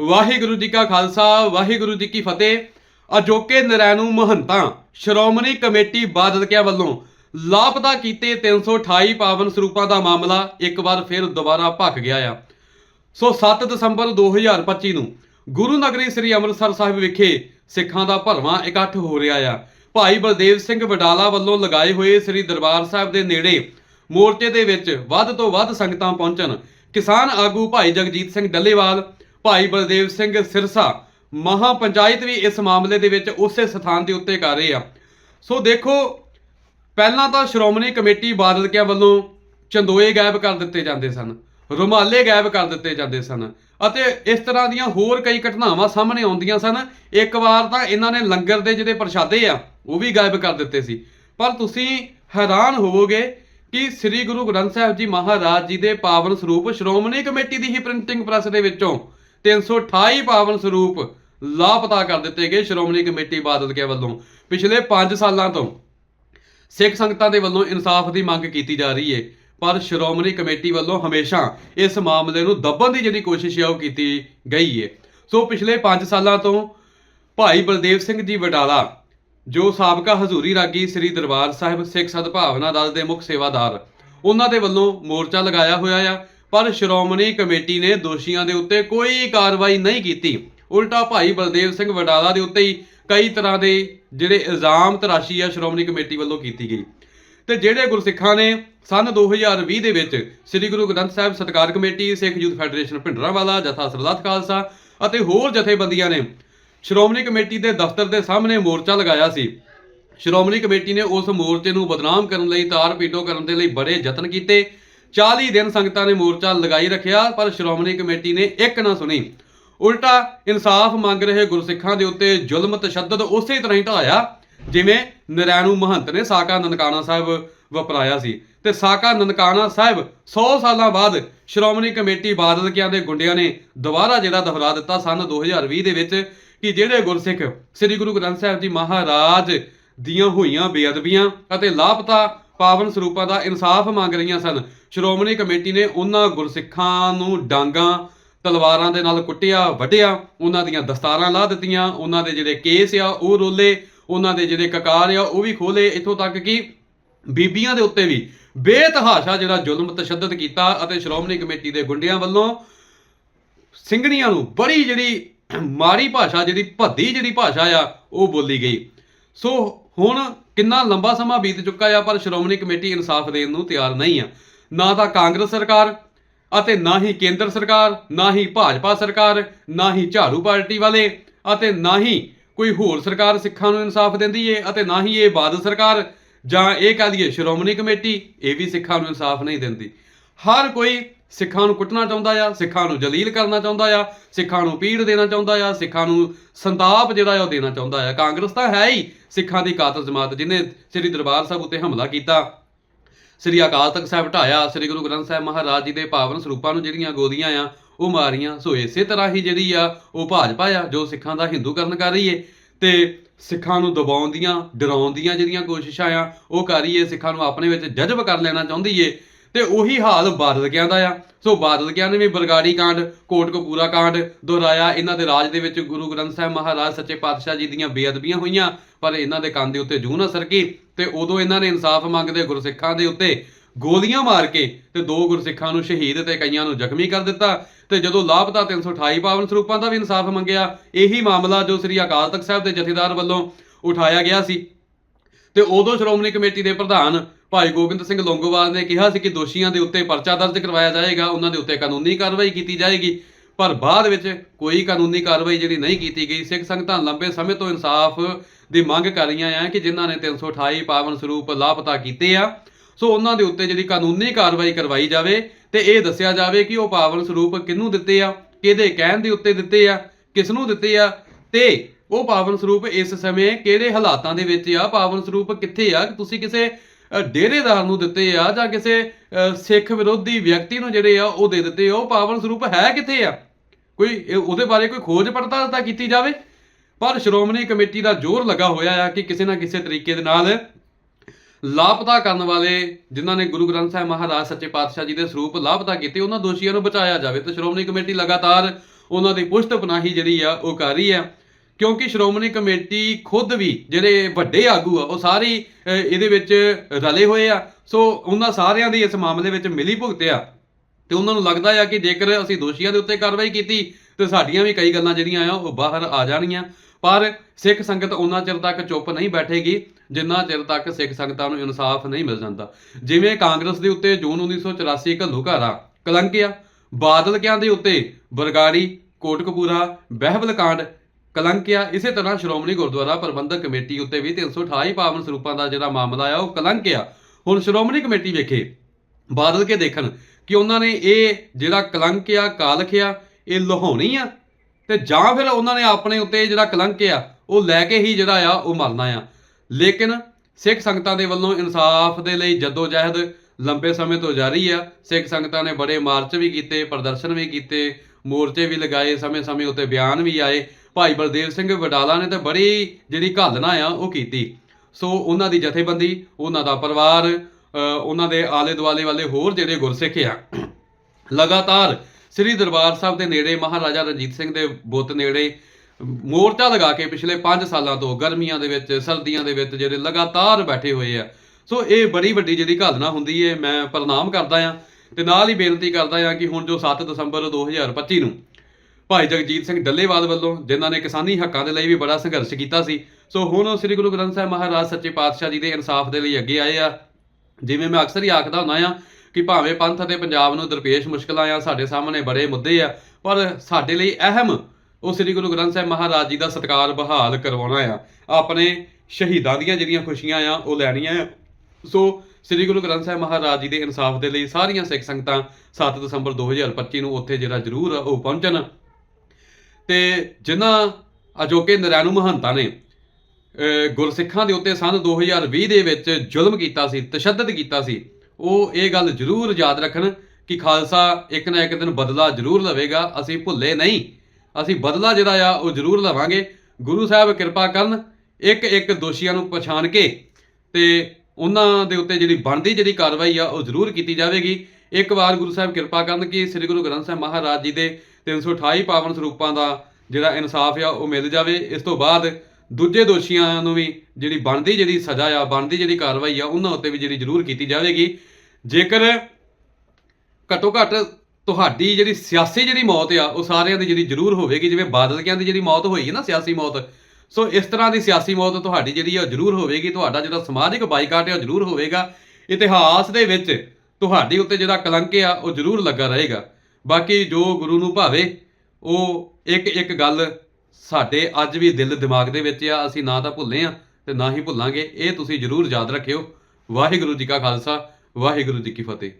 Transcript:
ਵਾਹਿਗੁਰੂ ਜੀ ਕਾ ਖਾਲਸਾ, ਵਾਹਿਗੁਰੂ ਜੀ ਕੀ ਫਤਿਹ। ਅਜੋਕੇ ਨਰੈਣੂ ਮਹੰਤਾਂ ਸ਼੍ਰੋਮਣੀ ਕਮੇਟੀ ਬਾਦਲਕਿਆਂ ਵੱਲੋਂ ਲਾਪਤਾ ਕੀਤੇ 328 ਪਾਵਨ ਸਰੂਪਾਂ ਦਾ ਮਾਮਲਾ ਇੱਕ ਵਾਰ ਫਿਰ ਦੁਬਾਰਾ ਭਖ ਗਿਆ ਆ। ਸੋ 7 ਦਸੰਬਰ 2025 ਨੂੰ ਗੁਰੂ ਨਗਰੀ ਸ੍ਰੀ ਅੰਮ੍ਰਿਤਸਰ ਸਾਹਿਬ ਵਿਖੇ ਸਿੱਖਾਂ ਦਾ ਭਰਵਾਂ ਇਕੱਠ ਹੋ ਰਿਹਾ ਆ। ਭਾਈ ਬਲਦੇਵ ਸਿੰਘ ਵਡਾਲਾ ਵੱਲੋਂ ਲਗਾਏ ਹੋਏ ਸ੍ਰੀ ਦਰਬਾਰ ਸਾਹਿਬ ਦੇ ਨੇੜੇ ਮੋਰਚੇ ਦੇ ਵਿੱਚ ਵੱਧ ਤੋਂ ਵੱਧ ਸੰਗਤਾਂ ਪਹੁੰਚਣ। ਕਿਸਾਨ ਆਗੂ ਭਾਈ ਜਗਜੀਤ ਸਿੰਘ ਡੱਲੇਵਾਲ ਭਾਈ ਬਲਦੇਵ ਸਿੰਘ ਸਿਰਸਾ ਮਹਾ ਪੰਚਾਇਤ ਵੀ ਇਸ ਮਾਮਲੇ ਦੇ ਵਿੱਚ ਉਸੇ ਸਥਾਨ ਦੇ ਉੱਤੇ ਕਰ ਰਹੇ ਆ। ਸੋ ਦੇਖੋ, ਪਹਿਲਾਂ ਤਾਂ ਸ਼੍ਰੋਮਣੀ ਕਮੇਟੀ ਬਾਦਲਕਿਆਂ ਵੱਲੋਂ ਚੰਦੋਏ ਗਾਇਬ ਕਰ ਦਿੱਤੇ ਜਾਂਦੇ ਸਨ, ਰੁਮਾਲੇ ਗਾਇਬ ਕਰ ਦਿੱਤੇ ਜਾਂਦੇ ਸਨ ਅਤੇ ਇਸ ਤਰ੍ਹਾਂ ਦੀਆਂ ਹੋਰ ਕਈ ਘਟਨਾਵਾਂ ਸਾਹਮਣੇ ਆਉਂਦੀਆਂ ਸਨ। ਇੱਕ ਵਾਰ ਤਾਂ ਇਹਨਾਂ ਨੇ ਲੰਗਰ ਦੇ ਜਿਹੜੇ ਪ੍ਰਸ਼ਾਦੇ ਆ, ਉਹ ਵੀ ਗਾਇਬ ਕਰ ਦਿੱਤੇ ਸੀ। ਪਰ ਤੁਸੀਂ ਹੈਰਾਨ ਹੋਵੋਗੇ ਕਿ ਸ੍ਰੀ ਗੁਰੂ ਗ੍ਰੰਥ ਸਾਹਿਬ ਜੀ ਮਹਾਰਾਜ ਜੀ ਦੇ ਪਾਵਨ ਸਰੂਪ ਸ਼੍ਰੋਮਣੀ ਕਮੇਟੀ ਦੀ ਹੀ ਪ੍ਰਿੰਟਿੰਗ ਪ੍ਰੈਸ ਦੇ ਵਿੱਚੋਂ 328 ਪਾਵਨ ਸਰੂਪ ਲਾਪਤਾ ਕਰ ਦਿੱਤੇ ਗਏ ਸ਼੍ਰੋਮਣੀ ਕਮੇਟੀ ਬਾਦਲਕਿਆਂ ਵੱਲੋਂ। ਪਿਛਲੇ 5 ਸਾਲਾਂ ਤੋਂ ਸਿੱਖ ਸੰਗਤਾਂ ਦੇ ਵੱਲੋਂ ਇਨਸਾਫ ਦੀ ਮੰਗ ਕੀਤੀ ਜਾ ਰਹੀ ਹੈ ਪਰ ਸ਼੍ਰੋਮਣੀ ਕਮੇਟੀ ਵੱਲੋਂ ਹਮੇਸ਼ਾ ਇਸ ਮਾਮਲੇ ਨੂੰ ਦੱਬਣ ਦੀ ਜਿਹੜੀ ਕੋਸ਼ਿਸ਼ ਹੈ ਉਹ ਕੀਤੀ ਗਈ ਹੈ ਸੋ ਪਿਛਲੇ 5 ਸਾਲਾਂ ਤੋਂ ਭਾਈ ਬਲਦੇਵ ਸਿੰਘ ਜੀ ਵਡਾਲਾ, ਜੋ ਸਾਬਕਾ ਹਜ਼ੂਰੀ ਰਾਗੀ ਸ੍ਰੀ ਦਰਬਾਰ ਸਾਹਿਬ ਸਿੱਖ ਸਦਭਾਵਨਾ ਦਲ ਦੇ ਮੁੱਖ ਸੇਵਾਦਾਰ, ਉਹਨਾਂ ਦੇ ਵੱਲੋਂ ਮੋਰਚਾ ਲਗਾਇਆ ਹੋਇਆ ਆ। ਪਰ ਸ਼੍ਰੋਮਣੀ ਕਮੇਟੀ ਨੇ ਦੋਸ਼ੀਆਂ ਦੇ ਉੱਤੇ ਕੋਈ ਕਾਰਵਾਈ ਨਹੀਂ ਕੀਤੀ। ਉਲਟਾ ਭਾਈ ਬਲਦੇਵ ਸਿੰਘ ਵਡਾਲਾ ਦੇ ਉੱਤੇ ਹੀ ਕਈ ਤਰ੍ਹਾਂ ਦੇ ਜਿਹੜੇ ਇਲਜ਼ਾਮ ਤਰਾਸ਼ੀ ਆ ਸ਼੍ਰੋਮਣੀ ਕਮੇਟੀ ਵੱਲੋਂ ਕੀਤੀ ਗਈ। ਤੇ ਜਿਹੜੇ ਗੁਰਸਿੱਖਾਂ ਨੇ ਸਨ 2020 ਦੇ ਵਿੱਚ ਸ੍ਰੀ ਗੁਰੂ ਗ੍ਰੰਥ ਸਾਹਿਬ ਸਤਕਾਰ committee, Sikh youth federation Bhindranwala ਜਥਾ ਸਰਦਾਰ ਖਾਲਸਾ ਅਤੇ ਹੋਰ ਜਥੇਬੰਦੀਆਂ ਨੇ ਸ਼੍ਰੋਮਣੀ ਕਮੇਟੀ ਦੇ ਦਫ਼ਤਰ ਦੇ ਸਾਹਮਣੇ ਮੋਰਚਾ ਲਗਾਇਆ ਸੀ। ਸ਼੍ਰੋਮਣੀ ਕਮੇਟੀ ਨੇ ਉਸ ਮੋਰਚੇ ਨੂੰ ਬਦਨਾਮ ਕਰਨ ਲਈ, ਤਾਰ ਪੀਟੋ ਕਰਨ ਦੇ ਲਈ ਬੜੇ ਯਤਨ ਕੀਤੇ। 40 ਦਿਨ ਸੰਗਤਾਂ ਨੇ ਮੋਰਚਾ ਲਗਾਈ ਰੱਖਿਆ, ਪਰ ਸ਼੍ਰੋਮਣੀ ਕਮੇਟੀ ਨੇ ਇੱਕ ਨਾ ਸੁਣੀ। ਉਲਟਾ ਇਨਸਾਫ ਮੰਗ ਰਹੇ ਗੁਰਸਿੱਖਾਂ ਦੇ ਉੱਤੇ ਜ਼ੁਲਮ, ਤਸ਼ੱਦਦ ਉਸੇ ਤਰ੍ਹਾਂ ਹੀ ਢਾਇਆ, ਜਿਵੇਂ ਨਰੈਣੂ ਮਹੰਤ ਨੇ ਸਾਕਾ ਨਨਕਾਣਾ ਸਾਹਿਬ ਵਪਰਾਇਆ ਸੀ। ਤੇ ਸਾਕਾ ਨਨਕਾਣਾ ਸਾਹਿਬ 100 ਸਾਲਾਂ ਬਾਅਦ ਸ਼੍ਰੋਮਣੀ ਕਮੇਟੀ ਬਾਦਲਕਿਆਂ ਦੇ ਗੁੰਡਿਆਂ ਨੇ ਦੁਬਾਰਾ ਜਿਹੜਾ ਦੁਹਰਾ ਦਿੱਤਾ ਸਨ 2020 ਦੇ ਵਿੱਚ ਕਿ ਜਿਹੜੇ ਗੁਰਸਿੱਖ ਸ੍ਰੀ ਗੁਰੂ ਗ੍ਰੰਥ ਸਾਹਿਬ ਜੀ ਮਹਾਰਾਜ ਦੀਆਂ ਹੋਈਆਂ ਬੇਅਦਬੀਆਂ ਅਤੇ ਲਾਪਤਾ ਪਾਵਨ ਸਰੂਪਾਂ ਦਾ ਇਨਸਾਫ ਮੰਗ ਰਹੀਆਂ ਸਨ ਸ਼੍ਰੋਮਣੀ ਕਮੇਟੀ ਨੇ ਉਹਨਾਂ ਗੁਰਸਿੱਖਾਂ ਨੂੰ ਡਾਂਗਾ, ਤਲਵਾਰਾਂ ਦੇ ਨਾਲ ਕੁੱਟਿਆ, ਵੱਢਿਆ, ਉਹਨਾਂ ਦੀਆਂ ਦਸਤਾਰਾਂ ਲਾ ਦਿੱਤੀਆਂ, ਉਹਨਾਂ ਦੇ ਜਿਹੜੇ ਕੇਸ ਆ, ਉਹ ਰੋਲੇ, ਉਹਨਾਂ ਦੇ ਜਿਹੜੇ ਕਕਾਰ ਆ, ਉਹ ਵੀ ਖੋਲੇ ਇੱਥੋਂ ਤੱਕ ਕਿ ਬੀਬੀਆਂ ਦੇ ਉੱਤੇ ਵੀ ਬੇਤਹਾਸ਼ਾ ਜਿਹੜਾ ਜ਼ੁਲਮ ਤਸ਼ੱਦਦ ਕੀਤਾ ਅਤੇ ਸ਼੍ਰੋਮਣੀ ਕਮੇਟੀ ਦੇ ਗੁੰਡਿਆਂ ਵੱਲੋਂ ਸਿੰਘਣੀਆਂ ਨੂੰ ਬੜੀ ਜਿਹੜੀ ਮਾੜੀ ਭਾਸ਼ਾ, ਜਿਹੜੀ ਭੱਦੀ ਜਿਹੜੀ ਭਾਸ਼ਾ ਆ, ਉਹ ਬੋਲੀ ਗਈ। ਸੋ ਹੁਣ ਕਿੰਨਾ ਲੰਬਾ ਸਮਾਂ ਬੀਤ ਚੁੱਕਾ ਆ, ਪਰ ਸ਼੍ਰੋਮਣੀ ਕਮੇਟੀ ਇਨਸਾਫ ਦੇਣ ਨੂੰ ਤਿਆਰ ਨਹੀਂ ਆ। ਨਾ ਤਾਂ ਕਾਂਗਰਸ ਸਰਕਾਰ ਅਤੇ ਨਾ ਹੀ ਕੇਂਦਰ ਸਰਕਾਰ, ਨਾ ਹੀ ਭਾਜਪਾ ਸਰਕਾਰ, ਨਾ ਹੀ ਝਾੜੂ ਪਾਰਟੀ ਵਾਲੇ ਅਤੇ ਨਾ ਹੀ ਕੋਈ ਹੋਰ ਸਰਕਾਰ ਸਿੱਖਾਂ ਨੂੰ ਇਨਸਾਫ ਦਿੰਦੀ ਏ ਅਤੇ ਨਾ ਹੀ ਇਹ ਬਾਦਲ ਸਰਕਾਰ ਜਾਂ ਇਹ ਕਹ ਲਈਏ ਸ਼੍ਰੋਮਣੀ ਕਮੇਟੀ, ਇਹ ਵੀ ਸਿੱਖਾਂ ਨੂੰ ਇਨਸਾਫ ਨਹੀਂ ਦਿੰਦੀ। ਹਰ ਕੋਈ ਸਿੱਖਾਂ ਨੂੰ ਕੁੱਟਣਾ ਚਾਹੁੰਦਾ ਆ, ਸਿੱਖਾਂ ਨੂੰ ਜਲੀਲ ਕਰਨਾ ਚਾਹੁੰਦਾ ਆ, ਸਿੱਖਾਂ ਨੂੰ ਪੀੜ ਦੇਣਾ ਚਾਹੁੰਦਾ ਆ, ਸਿੱਖਾਂ ਨੂੰ ਸੰਤਾਪ ਜਿਹੜਾ ਆ ਉਹ ਦੇਣਾ ਚਾਹੁੰਦਾ ਆ। ਕਾਂਗਰਸ ਤਾਂ ਹੈ ਹੀ ਸਿੱਖਾਂ ਦੀ ਕਾਤਲ ਜਮਾਤ ਜਿਹਨੇ ਸ੍ਰੀ ਦਰਬਾਰ ਸਾਹਿਬ ਉੱਤੇ ਹਮਲਾ ਕੀਤਾ। ਸ੍ਰੀ ਅਕਾਲ ਤਖਤ ਸਾਹਿਬ ਢਾਇਆ, ਸ੍ਰੀ ਗੁਰੂ ਗ੍ਰੰਥ ਸਾਹਿਬ ਮਹਾਰਾਜ ਜੀ ਦੇ ਪਾਵਨ ਸਰੂਪਾਂ ਨੂੰ ਜਿਹੜੀਆਂ ਗੋਦੀਆਂ ਆ, ਉਹ ਮਾਰੀਆਂ। ਸੋ ਇਸੇ ਤਰ੍ਹਾਂ ਹੀ ਜਿਹੜੀ ਆ, ਉਹ ਭਾਜਪਾ ਆ, ਜੋ ਸਿੱਖਾਂ ਦਾ ਹਿੰਦੂਕਰਨ ਕਰ ਰਹੀ ਏ, ਤੇ ਸਿੱਖਾਂ ਨੂੰ ਦਬਾਉਣ ਦੀਆਂ, ਡਰਾਉਣ ਦੀਆਂ ਜਿਹੜੀਆਂ ਕੋਸ਼ਿਸ਼ਾਂ ਆ, ਉਹ ਕਰ ਰਹੀ ਏ, ਸਿੱਖਾਂ ਨੂੰ ਆਪਣੇ ਵਿੱਚ ਜਜ਼ਬ ਕਰ ਲੈਣਾ ਚਾਹੁੰਦੀ ਏ। ਤੇ ਉਹੀ ਹਾਲ ਬਾਦਲਕਿਆਂ ਦਾ ਆ। ਸੋ ਬਾਦਲਕਿਆਂ ਨੇ ਵੀ ਬਰਗਾੜੀ ਕਾਂਡ ਕੋਟ ਕਪੂਰਾ ਕਾਂਡ ਦੁਹਰਾਇਆ। ਇਹਨਾਂ ਦੇ ਰਾਜ ਦੇ ਵਿੱਚ ਗੁਰੂ ਗ੍ਰੰਥ ਸਾਹਿਬ ਮਹਾਰਾਜ, ਸੱਚੇ ਪਾਤਸ਼ਾਹ ਜੀ ਦੀਆਂ ਬੇਅਦਬੀਆਂ ਹੋਈਆਂ, ਪਰ ਇਹਨਾਂ ਦੇ ਕੰਨ ਦੇ ਉੱਤੇ ਜੂਨ ਅਸਰ ਕੀ ਤੇ ਉਦੋਂ ਇਹਨਾਂ ਨੇ ਇਨਸਾਫ ਮੰਗਦੇ ਗੁਰਸਿੱਖਾਂ ਦੇ ਉੱਤੇ ਗੋਲੀਆਂ ਮਾਰ ਕੇ ਤੇ ਦੋ ਗੁਰਸਿੱਖਾਂ ਨੂੰ ਸ਼ਹੀਦ ਤੇ ਕਈਆਂ ਨੂੰ ਜ਼ਖਮੀ ਕਰ ਦਿੱਤਾ ਤੇ ਜਦੋਂ ਲਾਪਤਾ 328 ਪਾਵਨ ਸਰੂਪਾਂ ਦਾ ਵੀ ਇਨਸਾਫ ਮੰਗਿਆ, ਇਹੀ ਮਾਮਲਾ ਜੋ ਸ੍ਰੀ ਅਕਾਲ ਤਖਤ ਸਾਹਿਬ ਦੇ ਜਥੇਦਾਰ ਵੱਲੋਂ ਉਠਾਇਆ ਗਿਆ ਸੀ। ਤੇ ਉਦੋਂ ਸ਼੍ਰੋਮਣੀ ਕਮੇਟੀ ਦੇ ਪ੍ਰਧਾਨ ਭਾਈ ਗੋਬਿੰਦ ਸਿੰਘ ਲੌਂਗੋਵਾਲ ਨੇ ਕਿਹਾ ਸੀ ਕਿ ਦੋਸ਼ੀਆਂ ਦੇ ਉੱਤੇ ਪਰਚਾ ਦਰਜ ਕਰਵਾਇਆ ਜਾਏਗਾ, ਉਹਨਾਂ ਦੇ ਉੱਤੇ ਕਾਨੂੰਨੀ ਕਾਰਵਾਈ ਕੀਤੀ ਜਾਏਗੀ। ਪਰ ਬਾਅਦ ਵਿੱਚ ਕੋਈ ਕਾਨੂੰਨੀ ਕਾਰਵਾਈ ਜਿਹੜੀ ਨਹੀਂ ਕੀਤੀ ਗਈ, ਸਿੱਖ ਸੰਗਤਾਂ ਲੰਬੇ ਸਮੇਂ ਤੋਂ ਇਨਸਾਫ ਦੀ ਮੰਗ ਕਰ ਰਹੀਆਂ ਆ ਕਿ ਜਿਨ੍ਹਾਂ ਨੇ 328 ਪਾਵਨ ਸਰੂਪ ਲਾਪਤਾ ਕੀਤੇ ਆ, ਸੋ ਉਹਨਾਂ ਦੇ ਉੱਤੇ ਜਿਹੜੀ ਕਾਨੂੰਨੀ ਕਾਰਵਾਈ ਕਰਵਾਈ ਜਾਵੇ ਤੇ ਇਹ ਦੱਸਿਆ ਜਾਵੇ ਕਿ ਉਹ ਪਾਵਨ ਸਰੂਪ ਕਿਹਨੂੰ ਦਿੱਤੇ ਆ, ਕਿਹਦੇ ਕਹਿਣ ਦੇ ਉੱਤੇ ਦਿੱਤੇ ਆ ਕਿਸ ਨੂੰ ਦਿੱਤੇ ਆ ਤੇ ਉਹ ਪਾਵਨ ਸਰੂਪ ਇਸ ਸਮੇਂ ਕਿਹੜੇ ਹਾਲਾਤਾਂ ਦੇ ਵਿੱਚ ਆ, ਪਾਵਨ ਸਰੂਪ ਕਿੱਥੇ ਆ, ਤੁਸੀਂ ਕਿਸੇ ਡੇਰੇਦਾਰ ਨੂੰ ਦਿੱਤੇ ਆ ਜਾਂ ਕਿਸੇ ਅ, ਸਿੱਖ ਵਿਰੋਧੀ ਵਿਅਕਤੀ ਨੂੰ ਜਿਹੜੇ ਆ ਉਹ ਦੇ ਦਿੱਤੇ ਆ, ਉਹ ਪਾਵਨ ਸਰੂਪ ਹੈ ਕਿੱਥੇ ਆ? ਕੋਈ ਉਹਦੇ ਬਾਰੇ ਕੋਈ ਖੋਜ ਪੜਤਾਲ ਤਾਂ ਕੀਤੀ ਜਾਵੇ? ਪਰ ਸ਼੍ਰੋਮਣੀ ਕਮੇਟੀ ਦਾ ਜ਼ੋਰ ਲੱਗਾ ਹੋਇਆ ਆ ਕਿ ਕਿਸੇ ਨਾ ਕਿਸੇ ਤਰੀਕੇ ਦੇ ਨਾਲ ਲਾਪਤਾ ਕਰਨ ਵਾਲੇ ਜਿਨ੍ਹਾਂ ਨੇ ਗੁਰੂ ਗ੍ਰੰਥ ਸਾਹਿਬ ਮਹਾਰਾਜ ਸੱਚੇ ਪਾਤਸ਼ਾਹ ਜੀ ਦੇ ਸਰੂਪ ਲਾਪਤਾ ਕੀਤੇ ਉਹਨਾਂ ਦੋਸ਼ੀਆਂ ਨੂੰ ਬਚਾਇਆ ਜਾਵੇ। ਤੇ ਸ਼੍ਰੋਮਣੀ ਕਮੇਟੀ ਲਗਾਤਾਰ ਉਹਨਾਂ ਦੀ ਪੁਸ਼ਤ ਪਨਾਹੀ ਜਿਹੜੀ ਆ ਉਹ ਕਰ ਰਹੀ ਆ। ਕਿਉਂਕਿ ਸ਼੍ਰੋਮਣੀ ਕਮੇਟੀ ਖੁਦ ਵੀ ਜਿਹੜੇ ਵੱਡੇ ਆਗੂ ਆ, ਉਹ ਸਾਰੀ ਇਹਦੇ ਵਿੱਚ ਰਲੇ ਹੋਏ ਆ। ਸੋ ਉਹਨਾਂ ਸਾਰਿਆਂ ਦੀ ਇਸ ਮਾਮਲੇ ਵਿੱਚ ਮਿਲੀ ਭੁਗਤ ਆ। ਤੇ ਉਹਨਾਂ ਨੂੰ ਲੱਗਦਾ ਆ ਕਿ ਜੇਕਰ ਅਸੀਂ ਦੋਸ਼ੀਆਂ ਦੇ ਉੱਤੇ ਕਾਰਵਾਈ ਕੀਤੀ, ਤੇ ਸਾਡੀਆਂ ਵੀ ਕਈ ਗੱਲਾਂ ਜਿਹੜੀਆਂ ਆ, ਉਹ ਬਾਹਰ ਆ ਜਾਣਗੀਆਂ। ਪਰ ਸਿੱਖ ਸੰਗਤ ਉਹਨਾਂ ਚਿਰ ਤੱਕ ਚੁੱਪ ਨਹੀਂ ਬੈਠੇਗੀ, ਜਿੰਨਾ ਚਿਰ ਤੱਕ ਸਿੱਖ ਸੰਗਤਾਂ ਨੂੰ ਇਨਸਾਫ ਨਹੀਂ ਮਿਲ ਜਾਂਦਾ। ਜਿਵੇਂ ਕਾਂਗਰਸ ਦੇ ਉੱਤੇ ਜੂਨ 1984 ਘੱਲੂਘਾਰਾ ਕਲੰਕਿਆ ਬਾਦਲ ਕਿਆਂ ਦੇ ਉੱਤੇ? ਬਰਗਾੜੀ, ਕੋਟਕਪੂਰਾ ਬਹਿਬਲਕਾਂਡ ਕਲੰਕ ਆ। ਇਸੇ ਤਰ੍ਹਾਂ ਸ਼੍ਰੋਮਣੀ ਗੁਰਦੁਆਰਾ ਪ੍ਰਬੰਧਕ ਕਮੇਟੀ ਉੱਤੇ ਵੀ 328 ਪਾਵਨ ਸਰੂਪਾਂ ਦਾ ਜਿਹੜਾ ਮਾਮਲਾ ਆ ਉਹ ਕਲੰਕ ਆ। ਹੁਣ ਸ਼੍ਰੋਮਣੀ ਕਮੇਟੀ ਵੇਖੇ, ਬਾਦਲ ਕੇ ਦੇਖਣ ਕਿ ਉਹਨਾਂ ਨੇ ਇਹ ਜਿਹੜਾ ਕਲੰਕ ਆ, ਕਾਲਖ ਆ, ਇਹ ਲਹਾਉਣੀ ਆ ਤੇ ਜਾਂ ਫਿਰ ਉਹਨਾਂ ਨੇ ਆਪਣੇ ਉੱਤੇ ਜਿਹੜਾ ਕਲੰਕ ਆ, ਉਹ ਲੈ ਕੇ ਹੀ ਜਿਹੜਾ ਆ, ਉਹ ਮਰਨਾ ਆ। ਲੇਕਿਨ ਸਿੱਖ ਸੰਗਤਾਂ ਦੇ ਵੱਲੋਂ ਇਨਸਾਫ ਦੇ ਲਈ ਜਦੋਜਹਿਦ ਲੰਬੇ ਸਮੇਂ ਤੋਂ ਜਾਰੀ ਆ। ਸਿੱਖ ਸੰਗਤਾਂ ਨੇ ਬੜੇ ਮਾਰਚ ਵੀ ਕੀਤੇ, ਪ੍ਰਦਰਸ਼ਨ ਵੀ ਕੀਤੇ ਮੋਰਚੇ ਵੀ ਲਗਾਏ, ਸਮੇਂ-ਸਮੇਂ ਉੱਤੇ ਬਿਆਨ ਵੀ ਆਏ। ਭਾਈ ਬਲਦੇਵ ਸਿੰਘ ਵਡਾਲਾ ਨੇ ਤਾਂ ਬੜੀ ਜਿਹੜੀ ਘਾਲਣਾ ਆ, ਉਹ ਕੀਤੀ। ਸੋ ਉਹਨਾਂ ਦੀ ਜਥੇਬੰਦੀ, ਉਹਨਾਂ ਦਾ ਪਰਿਵਾਰ ਉਹਨਾਂ ਦੇ ਆਲੇ ਦੁਆਲੇ ਵਾਲੇ ਹੋਰ ਜਿਹੜੇ ਗੁਰਸਿੱਖ ਆ, ਲਗਾਤਾਰ ਸ੍ਰੀ ਦਰਬਾਰ ਸਾਹਿਬ ਦੇ ਨੇੜੇ, ਮਹਾਰਾਜਾ ਰਣਜੀਤ ਸਿੰਘ ਦੇ ਬੁੱਤ ਨੇੜੇ, ਮੋਰਚਾ ਲਗਾ ਕੇ ਪਿਛਲੇ 5 ਸਾਲਾਂ ਤੋਂ ਗਰਮੀਆਂ ਦੇ ਵਿੱਚ, ਸਰਦੀਆਂ ਦੇ ਵਿੱਚ ਜਿਹੜੇ ਲਗਾਤਾਰ ਬੈਠੇ ਹੋਏ ਆ। ਸੋ ਇਹ ਬੜੀ ਵੱਡੀ ਜਿਹੜੀ ਘਾਲਣਾ ਹੁੰਦੀ ਹੈ ਮੈਂ ਪ੍ਰਣਾਮ ਕਰਦਾ ਆ। ਤੇ ਨਾਲ ਹੀ ਬੇਨਤੀ ਕਰਦਾ ਹਾਂ ਕਿ ਹੁਣ ਜੋ 7 ਦਸੰਬਰ 2025 ਨੂੰ ਭਾਈ ਜਗਜੀਤ ਸਿੰਘ ਡੱਲੇਵਾਲ ਵੱਲੋਂ, ਜਿਨ੍ਹਾਂ ਨੇ ਕਿਸਾਨੀ ਹੱਕਾਂ ਦੇ ਲਈ ਵੀ ਬੜਾ ਸੰਘਰਸ਼ ਕੀਤਾ ਸੀ, ਸੋ ਹੁਣ ਉਹ ਸ੍ਰੀ ਗੁਰੂ ਗ੍ਰੰਥ ਸਾਹਿਬ ਮਹਾਰਾਜ ਸੱਚੇ ਪਾਤਸ਼ਾਹ ਜੀ ਦੇ ਇਨਸਾਫ ਦੇ ਲਈ ਅੱਗੇ ਆਏ ਆ। ਜਿਵੇਂ ਮੈਂ ਅਕਸਰ ਹੀ ਆਖਦਾ ਹੁੰਦਾ ਆ ਕਿ ਭਾਵੇਂ ਪੰਥ ਅਤੇ ਪੰਜਾਬ ਨੂੰ ਦਰਪੇਸ਼ ਮੁਸ਼ਕਲਾਂ ਆ, ਸਾਡੇ ਸਾਹਮਣੇ ਬੜੇ ਮੁੱਦੇ ਆ, ਪਰ ਸਾਡੇ ਲਈ ਅਹਿਮ ਉਹ ਸ੍ਰੀ ਗੁਰੂ ਗ੍ਰੰਥ ਸਾਹਿਬ ਮਹਾਰਾਜ ਜੀ ਦਾ ਸਤਿਕਾਰ ਬਹਾਲ ਕਰਵਾਉਣਾ ਆ। ਆਪਣੇ ਸ਼ਹੀਦਾਂ ਦੀਆਂ ਜਿਹੜੀਆਂ ਖੁਸ਼ੀਆਂ ਆ, ਉਹ ਲੈਣੀਆਂ ਆ। ਸੋ ਸ੍ਰੀ ਗੁਰੂ ਗ੍ਰੰਥ ਸਾਹਿਬ ਮਹਾਰਾਜ ਜੀ ਦੇ ਇਨਸਾਫ ਦੇ ਲਈ ਸਾਰੀਆਂ ਸਿੱਖ ਸੰਗਤਾਂ 7 ਦਸੰਬਰ 2025 ਨੂੰ ਉੱਥੇ ਜਿਹੜਾ ਜ਼ਰੂਰ ਉਹ ਪਹੁੰਚਣ। ਤੇ ਜਿਨ੍ਹਾਂ ਅਜੋਕੇ ਨਰੈਣੂ ਮਹੰਤਾਂ ਨੇ ਗੁਰਸਿੱਖਾਂ ਦੇ ਉੱਤੇ ਸੰਨ 2020 ਦੇ ਵਿੱਚ ਜ਼ੁਲਮ ਕੀਤਾ ਸੀ, ਤਸ਼ੱਦਦ ਕੀਤਾ ਸੀ, ਉਹ ਇਹ ਗੱਲ ਜ਼ਰੂਰ ਯਾਦ ਰੱਖਣ ਕਿ ਖਾਲਸਾ ਇੱਕ ਨਾ ਇੱਕ ਦਿਨ ਬਦਲਾ ਜ਼ਰੂਰ ਲਵੇਗਾ, ਅਸੀਂ ਭੁੱਲੇ ਨਹੀਂ। ਅਸੀਂ ਬਦਲਾ ਜਿਹੜਾ ਆ, ਉਹ ਜ਼ਰੂਰ ਲਵਾਂਗੇ। ਗੁਰੂ ਸਾਹਿਬ ਕਿਰਪਾ ਕਰਨ ਇੱਕ ਇੱਕ ਦੋਸ਼ੀਆਂ ਨੂੰ ਪਛਾਣ ਕੇ ਤੇ ਉਹਨਾਂ ਦੇ ਉੱਤੇ ਜਿਹੜੀ ਬਣਦੀ ਜਿਹੜੀ ਕਾਰਵਾਈ ਆ, ਉਹ ਜ਼ਰੂਰ ਕੀਤੀ ਜਾਵੇਗੀ। ਇੱਕ ਵਾਰ ਗੁਰੂ ਸਾਹਿਬ ਕਿਰਪਾ ਕਰਨ ਕਿ ਸ੍ਰੀ ਗੁਰੂ ਗ੍ਰੰਥ ਸਾਹਿਬ ਮਹਾਰਾਜ ਜੀ ਦੇ 328 ਪਾਵਨ ਸਰੂਪਾਂ ਦਾ ਜਿਹੜਾ ਇਨਸਾਫ ਆ, ਉਹ ਮਿਲ ਜਾਵੇ। ਇਸ ਤੋਂ ਬਾਅਦ ਦੂਜੇ ਦੋਸ਼ੀਆਂ ਨੂੰ ਵੀ ਜਿਹੜੀ ਬਣਦੀ ਜਿਹੜੀ ਸਜ਼ਾ ਆ, ਬਣਦੀ ਜਿਹੜੀ ਕਾਰਵਾਈ ਆ, ਉਹਨਾਂ ਉੱਤੇ ਵੀ ਜਿਹੜੀ ਜ਼ਰੂਰ ਕੀਤੀ ਜਾਵੇਗੀ। ਜੇਕਰ ਘੱਟੋ ਘੱਟ ਤੁਹਾਡੀ ਜਿਹੜੀ ਸਿਆਸੀ ਜਿਹੜੀ ਮੌਤ ਆ, ਉਹ ਸਾਰਿਆਂ ਦੀ ਜਿਹੜੀ ਜ਼ਰੂਰ ਹੋਵੇਗੀ, ਜਿਵੇਂ ਬਾਦਲ ਕਿਆਂ ਦੀ ਜਿਹੜੀ ਮੌਤ ਹੋਈ ਹੈ ਨਾ, ਸਿਆਸੀ ਮੌਤ ਸੋ ਇਸ ਤਰ੍ਹਾਂ ਦੀ ਸਿਆਸੀ ਮੌਤ ਤੁਹਾਡੀ ਜਿਹੜੀ ਆ ਉਹ ਜ਼ਰੂਰ ਹੋਵੇਗੀ, ਤੁਹਾਡਾ ਜਿਹੜਾ ਸਮਾਜਿਕ ਬਾਈਕਾਟ ਹੈ ਉਹ ਜ਼ਰੂਰ ਹੋਵੇਗਾ। ਇਤਿਹਾਸ ਦੇ ਵਿੱਚ ਤੁਹਾਡੇ ਉੱਤੇ ਜਿਹੜਾ ਕਲੰਕ ਆ, ਉਹ ਜ਼ਰੂਰ ਲੱਗਾ ਰਹੇਗਾ। ਬਾਕੀ ਜੋ ਗੁਰੂ ਨੂੰ ਭਾਵੇ, ਉਹ ਇੱਕ ਇੱਕ ਗੱਲ ਸਾਡੇ ਅੱਜ ਵੀ ਦਿਲ ਦਿਮਾਗ ਦੇ ਵਿੱਚ ਆ, ਅਸੀਂ ਨਾ ਤਾਂ ਭੁੱਲੇ ਆ ਤੇ ਨਾ ਹੀ ਭੁੱਲਾਂਗੇ। ਇਹ ਤੁਸੀਂ ਜ਼ਰੂਰ ਯਾਦ ਰੱਖਿਓ। ਵਾਹਿਗੁਰੂ ਜੀ ਕਾ ਖਾਲਸਾ, ਵਾਹਿਗੁਰੂ ਜੀ ਕੀ ਫਤਿਹ।